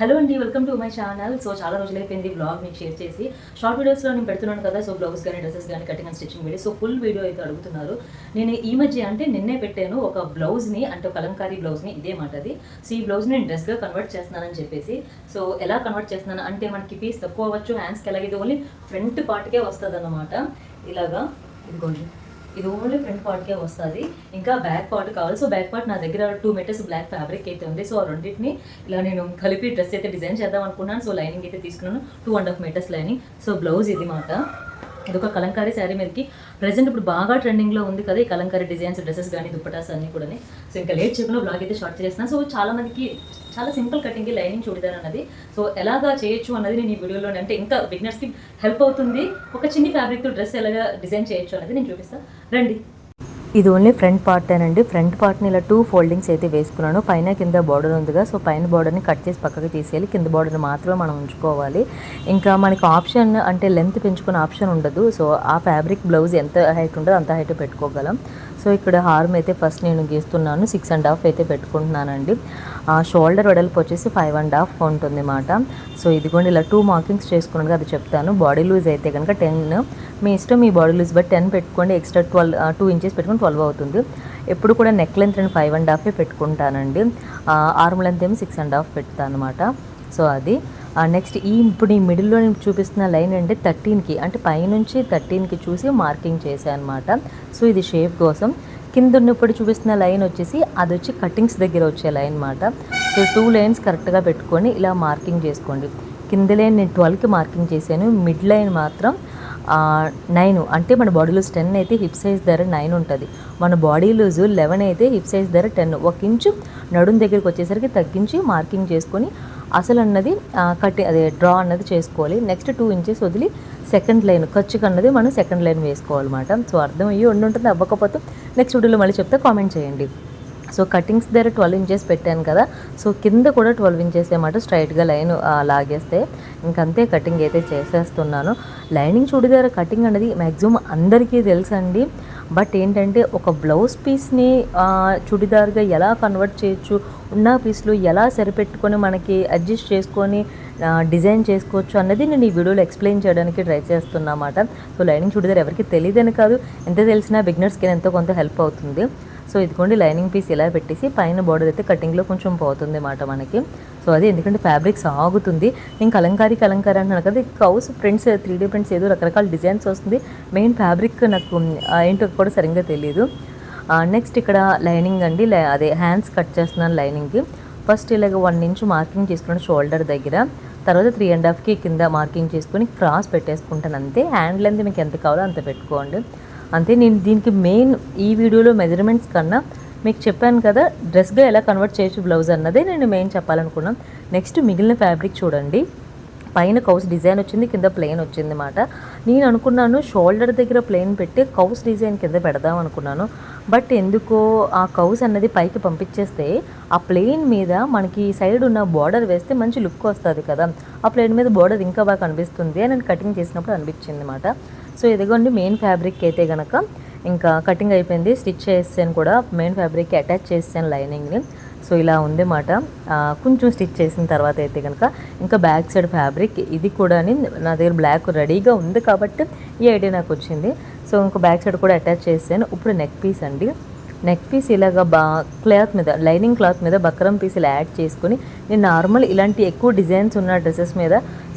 Hello అండి welcome to my channel. So చాలా రోజులు అయిపోయింది బ్లాగ్ మీకు షేర్ చేసి. షార్ట్ వీడియోస్లో నేను పెడుతున్నాను కదా సో బ్లౌజ్ కానీ డ్రెస్సెస్ కానీ cutting and stitching video. So full video అయితే అడుగుతున్నారు. నేను ఈ మధ్య అంటే నిన్నే పెట్టాను ఒక బ్లౌజ్ని అంటే ఒక కలంకారీ బ్లౌజ్ని ఇదే మాట అది. సో ఈ బ్లౌజ్ని నేను డ్రెస్గా కన్వర్ట్ చేస్తున్నానని చెప్పేసి. సో ఎలా కన్వర్ట్ చేస్తున్నాను అంటే మనకి పీస్ తక్కువ అవ్వచ్చు హ్యాండ్స్కి ఎలాగ ఇది ఓన్లీ ఫ్రంట్ పార్ట్కే వస్తుంది అన్నమాట ఇలాగా ఇదిగోండి. ఇది ఓన్లీ ఫ్రంట్ పార్ట్కే వస్తుంది. ఇంకా బ్యాక్ పార్ట్ కావాలి. సో బ్యాక్ పార్ట్ నా దగ్గర టూ మీటర్స్ బ్లాక్ ఫ్యాబ్రిక్ అయితే ఉంది. సో ఆ రెండింటిని ఇలా నేను కలిపి డ్రెస్ అయితే డిజైన్ చేద్దాం అనుకున్నాను. సో లైనింగ్ అయితే తీసుకున్నాను. Two and half metres lining so blouse ఇది మాట. ఇది ఒక కలంకారీ శారీ మీదకి? ప్రజెంట్ ఇప్పుడు బాగా ట్రెండింగ్లో ఉంది కదా ఈ కలంకారీ డిజైన్స్ డ్రెస్సెస్ కానీ దుప్పటాస్ అన్ని కూడా సో ఇంకా లేట్ చేయకుండా బ్లాగ్ అయితే షార్ట్ చేస్తున్నాను సో చాలా మందికి చాలా సింపుల్ కటింగ్ లైనింగ్ చూడదారు అన్నది. సో ఎలాగా చేయొచ్చు అన్నది నేను ఈ వీడియోలో అంటే ఇంకా బిగినర్స్కి హెల్ప్ అవుతుంది. ఒక చిన్ని ఫ్యాబ్రిక్తో డ్రెస్ ఎలాగా డిజైన్ చేయొచ్చు అనేది నేను చూపిస్తాను రండి. ఇది ఓన్లీ ఫ్రంట్ పార్టేనండి ఫ్రంట్ పార్ట్ని ఇలా టూ ఫోల్డింగ్స్ అయితే వేసుకున్నాను. పైన కింద బార్డర్ ఉందిగా సో పైన బార్డర్ని కట్ చేసి పక్కకి తీసేయాలి. కింద బార్డర్ని మాత్రమే మనం ఉంచుకోవాలి. ఇంకా మనకి ఆప్షన్ అంటే లెంత్ పెంచుకునే ఆప్షన్ ఉండదు. సో ఆ ఫ్యాబ్రిక్ బ్లౌజ్ ఎంత హైట్ ఉంటుందో అంత హైట్ పెట్టుకోగలం. సో ఇక్కడ హార్మ్ అయితే ఫస్ట్ నేను గీస్తున్నాను. సిక్స్ అండ్ హాఫ్ అయితే పెట్టుకుంటున్నానండి. ఆ షోల్డర్ వెడల్పు వచ్చేసి ఫైవ్ అండ్ హాఫ్ ఉంటుంది మాట. సో ఇదిగోండి ఇలా టూ మార్కింగ్స్ చేసుకున్నాను అది చెప్తాను. బాడీ లూజ్ అయితే కనుక టెన్ మీ ఇష్టం మీ బాడీ లూజ్ బట్ టెన్ పెట్టుకోండి. ఎక్స్ట్రా ట్వెల్వ్ టూ ఇంచెస్ పెట్టుకుని ట్వెల్వ్ అవుతుంది. ఎప్పుడు కూడా నెక్ లెంత్ నేను ఫైవ్ అండ్ హాఫే పెట్టుకుంటానండి. ఆర్మ్ లెంత్ ఏమో సిక్స్ అండ్ హాఫ్ పెడతాను అనమాట సో అది. నెక్స్ట్ ఈ ఇప్పుడు ఈ మిడిల్లో నేను చూపిస్తున్న లైన్ అంటే థర్టీన్కి అంటే పైనుంచి థర్టీన్కి చూసి మార్కింగ్ చేశాను అనమాట సో ఇది షేప్ కోసం. కింద ఉన్నప్పుడు చూపిస్తున్న లైన్ వచ్చేసి అది వచ్చి కటింగ్స్ దగ్గర వచ్చే లైన్ అనమాట సో టూ లైన్స్ కరెక్ట్గా పెట్టుకొని ఇలా మార్కింగ్ చేసుకోండి. కింద లైన్ నేను ట్వెల్వ్కి మార్కింగ్ చేశాను. మిడ్ లైన్ మాత్రం నైన్ అంటే మన బాడీ లూజ్ టెన్ అయితే హిప్ సైజ్ ధర నైన్ ఉంటుంది. మన బాడీ లూజ్ లెవెన్ అయితే హిప్ సైజ్ ధర టెన్ ఒక ఇంచు నడుం దగ్గరికి వచ్చేసరికి తగ్గించి మార్కింగ్ చేసుకొని అసలు అన్నది కట్టి అదే డ్రా అన్నది చేసుకోవాలి. నెక్స్ట్ టూ ఇంచెస్ వదిలి సెకండ్ లైన్ ఖర్చుకు అన్నది మనం సెకండ్ లైన్ వేసుకోవాలన్నమాట. సో అర్థమయ్యి ఉండి ఉంటుంది అవ్వకపోతే నెక్స్ట్ వీడియోలో మళ్ళీ చెప్తే కామెంట్ చేయండి. సో కటింగ్స్ దగ్గర ట్వెల్వ్ ఇంచెస్ పెట్టాను కదా. సో కింద కూడా ట్వెల్వ్ ఇంచెస్ ఏమాట స్ట్రైట్గా లైన్ లాగేస్తే ఇంకంతే కటింగ్ అయితే చేసేస్తున్నాను. లైనింగ్ చూడిదార కటింగ్ అనేది మ్యాక్సిమం అందరికీ తెలుసండి. బట్ ఏంటంటే ఒక బ్లౌజ్ పీస్ని చుడిదార్గా ఎలా కన్వర్ట్ చేయొచ్చు ఉన్న పీస్లు ఎలా సరిపెట్టుకొని మనకి అడ్జస్ట్ చేసుకొని డిజైన్ చేసుకోవచ్చు అన్నది నేను ఈ వీడియోలో ఎక్స్ప్లెయిన్ చేయడానికి ట్రై చేస్తున్నమాట సో లైనింగ్ చుడిదార్ ఎవరికి తెలియదని కాదు. ఎంత తెలిసినా బిగినర్స్కి ఎంతో కొంత హెల్ప్ అవుతుంది. సో ఇదిగోండి లైనింగ్ పీస్ ఇలా పెట్టేసి పైన బార్డర్ అయితే కటింగ్లో కొంచెం పోతుంది అన్నమాట మనకి. సో అది ఎందుకంటే ఫ్యాబ్రిక్ సాగుతుంది. నేను కలంకారీ అలంకారం అంటున్నాను కదా కౌస్ ప్రింట్స్ త్రీ డీ ప్రింట్స్ ఏదో రకరకాల డిజైన్స్ వస్తుంది. మెయిన్ ఫ్యాబ్రిక్ నాకు ఏంటో కూడా సరిగ్గా తెలియదు నెక్స్ట్ ఇక్కడ లైనింగ్ అండి అదే హ్యాండ్స్ కట్ చేస్తున్నాను లైనింగ్కి ఫస్ట్ ఇలాగ వన్ ఇంచ్ మార్కింగ్ చేసుకున్నాను షోల్డర్ దగ్గర. తర్వాత త్రీ అండ్ హాఫ్కి కింద మార్కింగ్ చేసుకొని క్రాస్ పెట్టేసుకుంటాను అంతే. హ్యాండ్ లెంత్ మీకు ఎంత కావాలో అంత పెట్టుకోండి. అంతే నేను దీనికి మెయిన్ ఈ వీడియోలో మెజర్మెంట్స్ కన్నా మీకు చెప్పాను కదా డ్రెస్గా ఎలా కన్వర్ట్ చేయొచ్చు బ్లౌజ్ అన్నదే నేను మెయిన్ చెప్పాలనుకున్నాను నెక్స్ట్ మిగిలిన ఫ్యాబ్రిక్ చూడండి. పైన కౌస్ డిజైన్ వచ్చింది కింద ప్లెయిన్ వచ్చింది అనమాట నేను అనుకున్నాను షోల్డర్ దగ్గర ప్లెయిన్ పెట్టి కౌస్ డిజైన్ కింద పెడదాం అనుకున్నాను. బట్ ఎందుకో ఆ కౌస్ అన్నది పైకి పంపించేస్తే ఆ ప్లెయిన్ మీద మనకి సైడ్ ఉన్న బార్డర్ వేస్తే మంచి లుక్ వస్తుంది కదా. ఆ ప్లెయిన్ మీద బార్డర్ ఇంకా బాగా కనిపిస్తుంది అని నేను కటింగ్ చేసినప్పుడు అనిపించింది అనమాట సో ఇదిగోండి మెయిన్ ఫ్యాబ్రిక్ అయితే కనుక ఇంకా కటింగ్ అయిపోయింది. స్టిచ్ చేసాను కూడా. మెయిన్ ఫ్యాబ్రిక్కి అటాచ్ చేసాను లైనింగ్ని సో ఇలా ఉంది మాట కొంచెం స్టిచ్ చేసిన తర్వాత అయితే కనుక ఇంకా బ్యాక్ సైడ్ ఫ్యాబ్రిక్ ఇది కూడా నా దగ్గర బ్లాక్ రెడీగా ఉంది కాబట్టి ఈ ఐడియా నాకు వచ్చింది. సో ఇంకా బ్యాక్ సైడ్ కూడా అటాచ్ చేసాను ఇప్పుడు నెక్ పీస్ అండి. నెక్ పీస్ ఇలాగ బా క్లాత్ మీద లైనింగ్ క్లాత్ మీద బక్రం పీస్ ఇలా యాడ్ చేసుకుని నేను నార్మల్ ఇలాంటి ఎక్కువ డిజైన్స్ ఉన్న డ్రెస్సెస్ మీద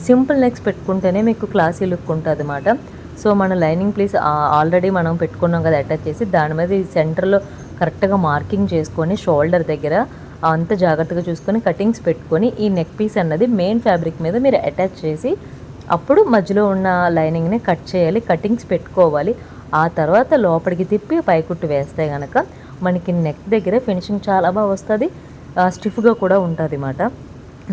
సింపుల్ నెక్స్ పెట్టుకుంటేనే మీకు క్లాసీ లుక్ ఉంటుంది అన్నమాట సో మన లైనింగ్ ప్లీస్ ఆల్రెడీ మనం పెట్టుకున్నాం కదా అటాచ్ చేసి దాని మీద ఈ సెంటర్లో కరెక్ట్గా మార్కింగ్ చేసుకొని షోల్డర్ దగ్గర అంత జాగ్రత్తగా చూసుకొని కటింగ్స్ పెట్టుకొని ఈ నెక్ పీస్ అన్నది మెయిన్ ఫ్యాబ్రిక్ మీద మీరు అటాచ్ చేసి అప్పుడు మధ్యలో ఉన్న లైనింగ్ని కట్ చేయాలి కటింగ్స్ పెట్టుకోవాలి. ఆ తర్వాత లోపలికి తిప్పి పైకుట్టు వేస్తే కనుక మనకి నెక్ దగ్గర ఫినిషింగ్ చాలా బాగా వస్తుంది. స్టిఫ్గా కూడా ఉంటుంది అన్నమాట.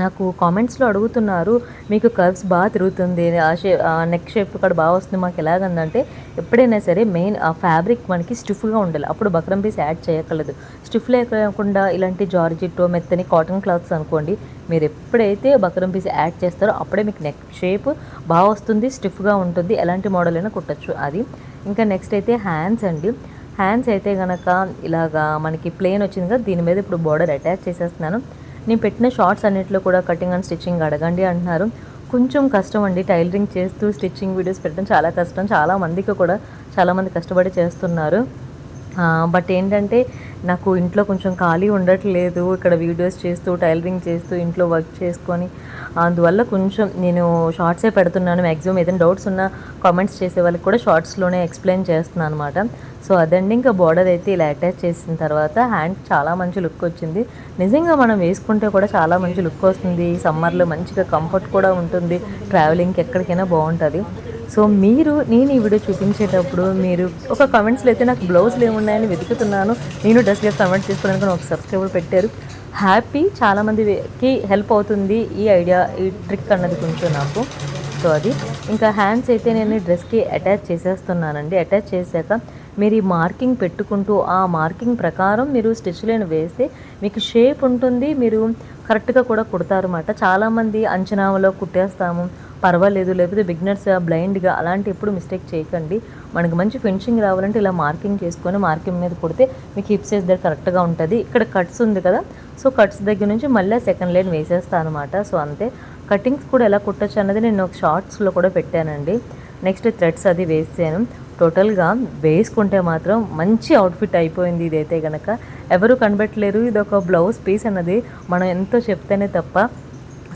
నాకు కామెంట్స్లో అడుగుతున్నారు మీకు కర్వ్స్ బాగా తిరుగుతుంది ఆ షే నెక్ షేప్ ఇక్కడ బాగా వస్తుంది మాకు ఎలాగందంటే ఎప్పుడైనా సరే మెయిన్ ఆ ఫ్యాబ్రిక్ మనకి స్టిఫ్గా ఉండాలి. అప్పుడు బక్రం పీస్ యాడ్ చేయగలదు స్టిఫ్ లేకుండా ఇలాంటి జార్జిట్టో మెత్తని కాటన్ క్లాత్స్ అనుకోండి మీరు ఎప్పుడైతే బక్రం పీస్ యాడ్ చేస్తారో అప్పుడే మీకు నెక్ షేప్ బాగా వస్తుంది స్టిఫ్గా ఉంటుంది ఎలాంటి మోడల్ అయినా కుట్టచ్చు. అది. ఇంకా నెక్స్ట్ అయితే హ్యాండ్స్ అండి. హ్యాండ్స్ అయితే కనుక ఇలాగా మనకి ప్లేన్ వచ్చింది కదా దీని మీద ఇప్పుడు బార్డర్ అటాచ్ చేసేస్తున్నాను. నేను పెట్టిన షార్ట్స్ అన్నింటిలో కూడా కటింగ్ అండ్ స్టిచ్చింగ్ అడగండి అంటున్నారు. కొంచెం కష్టం అండి టైలరింగ్ చేస్తూ స్టిచ్చింగ్ వీడియోస్ పెట్టడం చాలా కష్టం. చాలా మందికి కూడా చాలామంది కష్టపడి చేస్తున్నారు. బట్ ఏంటంటే నాకు ఇంట్లో కొంచెం ఖాళీ ఉండట్లేదు. ఇక్కడ వీడియోస్ చేస్తూ టైలరింగ్ చేస్తూ ఇంట్లో వర్క్ చేసుకొని. అందువల్ల కొంచెం నేను షార్ట్సే పెడుతున్నాను. మ్యాక్సిమం ఏదైనా డౌట్స్ ఉన్నా కామెంట్స్ చేసే వాళ్ళకి కూడా షార్ట్స్లోనే ఎక్స్ప్లెయిన్ చేస్తున్నాను అనమాట సో అదండి ఇంకా బార్డర్ అయితే ఇలా అటాచ్ చేసిన తర్వాత హ్యాండ్ చాలా మంచి లుక్ వచ్చింది. నిజంగా మనం వేసుకుంటే కూడా చాలా మంచి లుక్ వస్తుంది. సమ్మర్లో మంచిగా కంఫర్ట్ కూడా ఉంటుంది. ట్రావెలింగ్కి ఎక్కడికైనా బాగుంటుంది. సో మీరు నేను ఈ వీడియో చూపించేటప్పుడు మీరు ఒక కమెంట్స్లో అయితే నాకు బ్లౌజ్లు ఏమున్నాయని వెతుకుతున్నాను. నేను డ్రెస్గా కమెంట్ చేసుకోవడానికి ఒక సబ్స్క్రైబర్ పెట్టారు. హ్యాపీ చాలామందికి హెల్ప్ అవుతుంది ఈ ఐడియా ఈ ట్రిక్ అన్నది కొంచెం నాకు. సో అది. ఇంకా హ్యాండ్స్ అయితే నేను డ్రెస్కి అటాచ్ చేసేస్తున్నానండి. అటాచ్ చేశాక మీరు ఈ మార్కింగ్ పెట్టుకుంటూ ఆ మార్కింగ్ ప్రకారం మీరు స్టిచ్ లైన్ వేస్తే మీకు షేప్ ఉంటుంది మీరు కరెక్ట్గా కూడా కుడతారన్నమాట. చాలామంది అంచనాలో కుట్టేస్తాము పర్వాలేదు లేకపోతే బిగినర్స్ బ్లైండ్గా అలాంటి ఎప్పుడు మిస్టేక్ చేయకండి. మనకి మంచి ఫినిషింగ్ రావాలంటే ఇలా మార్కింగ్ చేసుకొని మార్కింగ్ మీద కుడితే మీకు హిప్స్ దగ్గర కరెక్ట్గా ఉంటుంది. ఇక్కడ కట్స్ ఉంది కదా సో కట్స్ దగ్గర నుంచి మళ్ళీ సెకండ్ లైన్ వేసేస్తాను అనమాట సో అంతే. కటింగ్స్ కూడా ఎలా కుట్టచ్చు అన్నది నేను ఒక షార్ట్స్లో కూడా పెట్టానండి. నెక్స్ట్ థ్రెడ్స్ అది వేసాను. టోటల్గా వేసుకుంటే మాత్రం మంచి అవుట్ఫిట్ అయిపోయింది ఇదైతే కనుక ఎవరు కనబెట్టలేరు ఇది ఒక బ్లౌజ్ పీస్ అన్నది మనం ఎంతో చెప్తేనే తప్ప.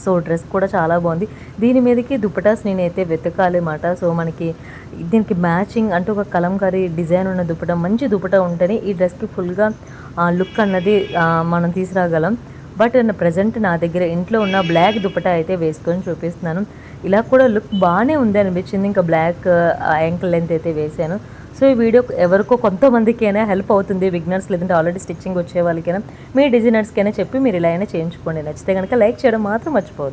సో డ్రెస్ కూడా చాలా బాగుంది. దీని మీదకి దుపటాస్ నేనైతే వెతకాలి అన్నమాట. సో మనకి దీనికి మ్యాచింగ్ అంటే ఒక కలంకారీ డిజైన్ ఉన్న దుపట మంచి దుపట ఉంటేనే ఈ డ్రెస్కి ఫుల్గా లుక్ అన్నది మనం తీసుకురాగలం. బట్ ప్రజెంట్ నా దగ్గర ఇంట్లో ఉన్న బ్లాక్ దుపటా అయితే వేసుకొని చూపిస్తున్నాను. ఇలా కూడా లుక్ బాగానే ఉంది అనిపించింది. ఇంకా బ్లాక్ యాంకిల్ లెంత్ అయితే వేసాను సో ఈ వీడియో ఎవరికో కొంతమందికైనా హెల్ప్ అవుతుంది బిగ్నర్స్ లేదంటే ఆల్రెడీ స్టిచ్చింగ్ వచ్చే వాళ్ళకైనా. మీ డిజైనర్స్కైనా చెప్పి మీరు ఇలా అయినా చేయించుకోండి. నచ్చితే కనుక లైక్ చేయడం మాత్రం మర్చిపోవద్దు.